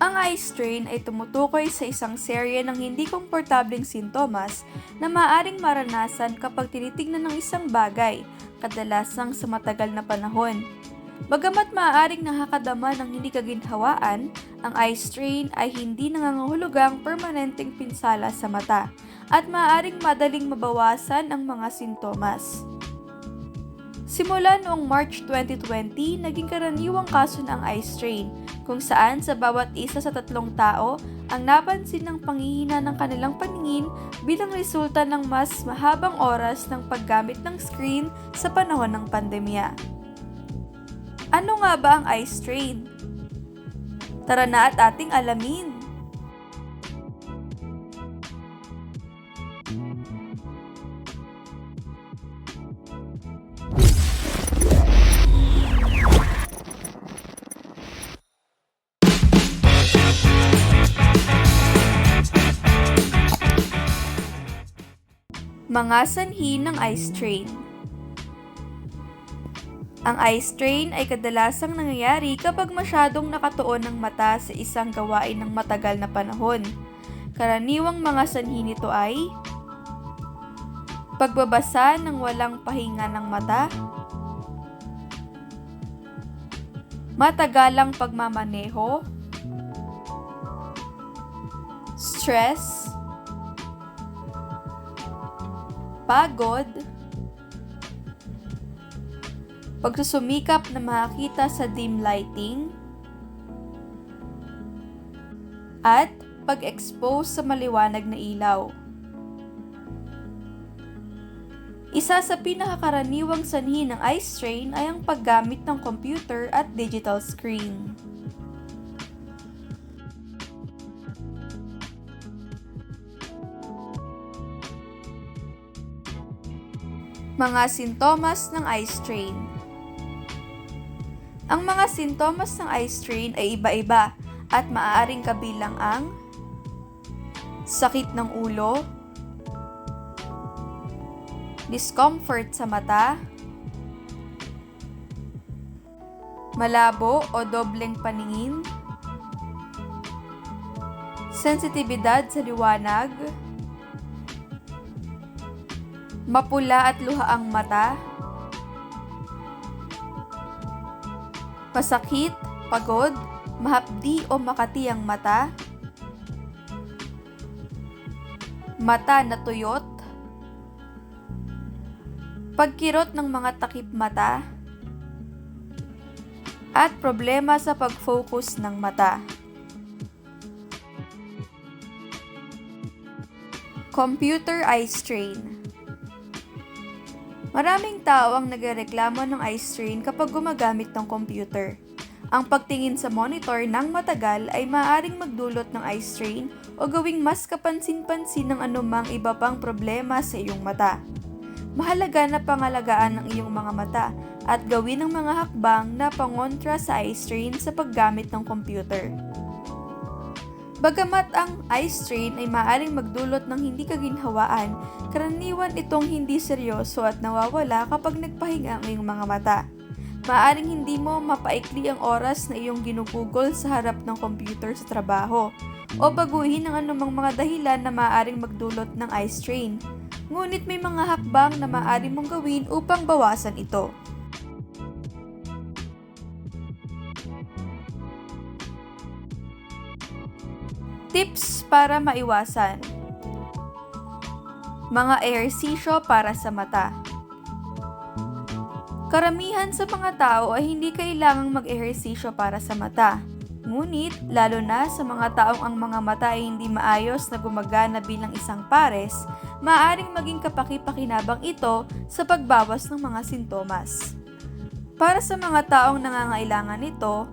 Ang eye strain ay tumutukoy sa isang serye ng hindi komportableng sintomas na maaring maranasan kapag tinitignan ng isang bagay, kadalasang sa matagal na panahon. Bagamat maaaring nakakadama ng hindi kaginhawaan, ang eye strain ay hindi nangangahulugang permanenteng pinsala sa mata at maaaring madaling mabawasan ang mga sintomas. Simula noong March 2020, naging karaniwang kaso ng eye strain, kung saan sa bawat isa sa tatlong tao ang napansin ng panghihina ng kanilang paningin bilang resulta ng mas mahabang oras ng paggamit ng screen sa panahon ng pandemya. Ano nga ba ang eye strain? Tara na at ating alamin. Mga sanhi ng eye strain Ang eye strain ay kadalasang nangyayari kapag masyadong nakatuon ng mata sa isang gawain ng matagal na panahon. Karaniwang mga sanhi nito ay pagbabasa ng walang pahinga ng mata, matagalang pagmamaneho, stress, pagod, pagsusumikap na makakita sa dim lighting, at pag-expose sa maliwanag na ilaw. Isa sa pinakakaraniwang sanhi ng eye strain ay ang paggamit ng computer at digital screen. Mga sintomas ng eye strain. Ang mga sintomas ng eye strain ay iba-iba at maaaring kabilang ang sakit ng ulo, discomfort sa mata, malabo o dobleng paningin, sensitibidad sa liwanag, mapula at luhaang mata, masakit, pagod, mahapdi o makati ang mata, mata na tuyot, pagkirot ng mga takip mata, at problema sa pag-focus ng mata. Computer eye strain Maraming tao ang nagreklamo ng eye strain kapag gumagamit ng computer. Ang pagtingin sa monitor ng matagal ay maaaring magdulot ng eye strain o gawing mas kapansin-pansin ng anumang iba pang problema sa iyong mata. Mahalaga na pangalagaan ng iyong mga mata at gawin ang mga hakbang na pangontra sa eye strain sa paggamit ng computer. Bagamat ang eye strain ay maaaring magdulot ng hindi kaginhawaan, karaniwan itong hindi seryoso at nawawala kapag nagpahinga ang iyong mga mata. Maaring hindi mo mapaikli ang oras na iyong ginugugol sa harap ng computer sa trabaho o baguhin ang anumang mga dahilan na maaaring magdulot ng eye strain. Ngunit may mga hakbang na maaari mong gawin upang bawasan ito. Tips para maiwasan Mga ehersisyo para sa mata Karamihan sa mga tao ay hindi kailangang mag-ehersisyo para sa mata. Ngunit, lalo na sa mga taong ang mga mata ay hindi maayos na gumagana bilang isang pares, maaaring maging kapaki-pakinabang ito sa pagbawas ng mga sintomas. Para sa mga taong nangangailangan nito,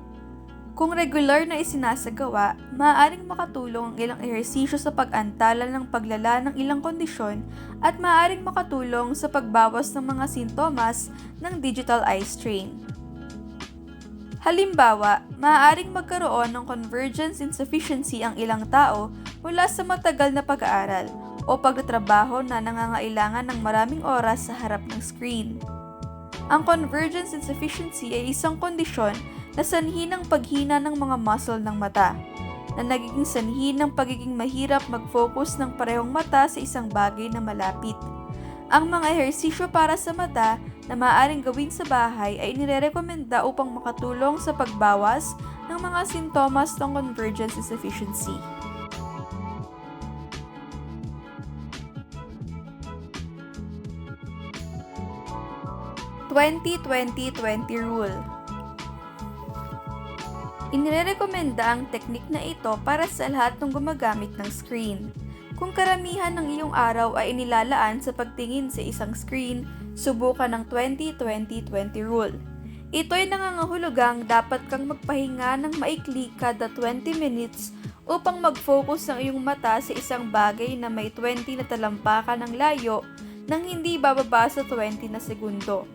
kung regular na isinasagawa, maaaring makatulong ang ilang ehersisyo sa pag-antala ng paglala ng ilang kondisyon at maaaring makatulong sa pagbawas ng mga sintomas ng digital eye strain. Halimbawa, maaaring magkaroon ng convergence insufficiency ang ilang tao mula sa matagal na pag-aaral o pagtatrabaho na nangangailangan ng maraming oras sa harap ng screen. Ang convergence insufficiency ay isang kondisyon na sanhi ng paghina ng mga muscle ng mata. na nagiging sanhi ng pagiging mahirap mag-focus ng parehong mata sa isang bagay na malapit. Ang mga ehersisyo para sa mata na maaaring gawin sa bahay ay inirekomenda upang makatulong sa pagbawas ng mga sintomas ng convergence insufficiency. (20-20-20 Rule) Inirekomenda ang teknik na ito para sa lahat ng gumagamit ng screen. Kung karamihan ng iyong araw ay inilalaan sa pagtingin sa isang screen, subukan ng 20-20-20 rule. Ito ay nangangahulugang dapat kang magpahinga ng maikli kada 20 minutes upang mag-focus ang iyong mata sa isang bagay na may 20 na talampakan ng layo nang hindi bababa sa 20 na segundo.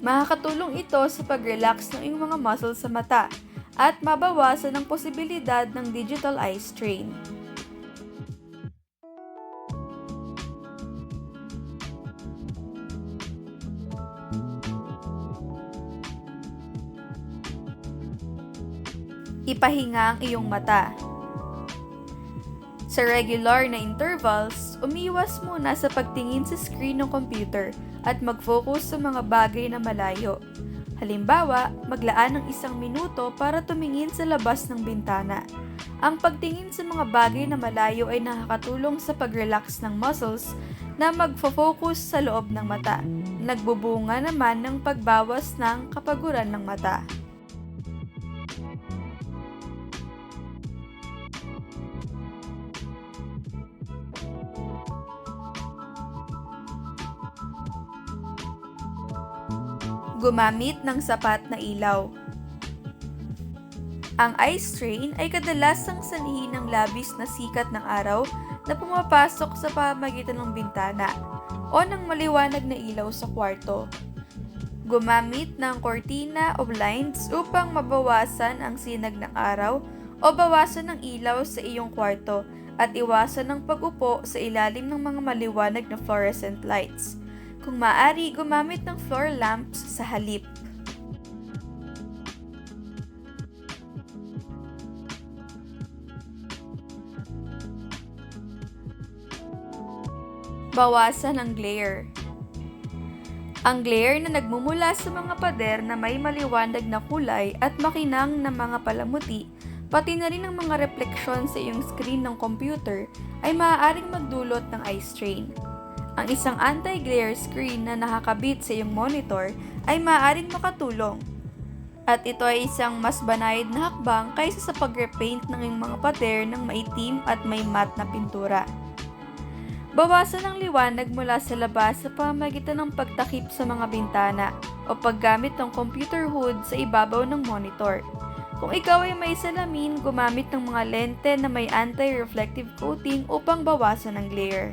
Makakatulong ito sa pag-relax ng iyong mga muscles sa mata at mabawasan ang posibilidad ng digital eye strain. Ipahinga ang iyong mata. Sa regular na intervals, umiwas muna sa pagtingin sa screen ng computer at mag-focus sa mga bagay na malayo. Halimbawa, maglaan ng isang minuto para tumingin sa labas ng bintana. Ang pagtingin sa mga bagay na malayo ay nakakatulong sa pag-relax ng muscles na magfo-focus sa loob ng mata. Nagbubunga naman ng pagbawas ng kapaguran ng mata. Gumamit ng sapat na ilaw. Ang eye strain ay kadalasang sanhi ng labis na sikat ng araw na pumapasok sa pamagitan ng bintana o ng maliwanag na ilaw sa kwarto. Gumamit ng kortina o blinds upang mabawasan ang sinag ng araw o bawasan ng ilaw sa iyong kwarto at iwasan ng pag-upo sa ilalim ng mga maliwanag na fluorescent lights. Kung maaari, gumamit ng floor lamps sa halip. Bawasan ang glare. Ang glare na nagmumula sa mga pader na may maliwanag na kulay at makinang na mga palamuti, pati na rin ang mga refleksyon sa iyong screen ng computer ay maaaring magdulot ng eye strain. Ang isang anti-glare screen na nakakabit sa iyong monitor ay maaaring makatulong. At ito ay isang mas banayad na hakbang kaysa sa pag-repaint ng iyong mga pader ng maitim at may matte na pintura. Bawasan ang liwanag mula sa labas sa pamagitan ng pagtakip sa mga bintana o paggamit ng computer hood sa ibabaw ng monitor. Kung ikaw ay may salamin, gumamit ng mga lente na may anti-reflective coating upang bawasan ang glare.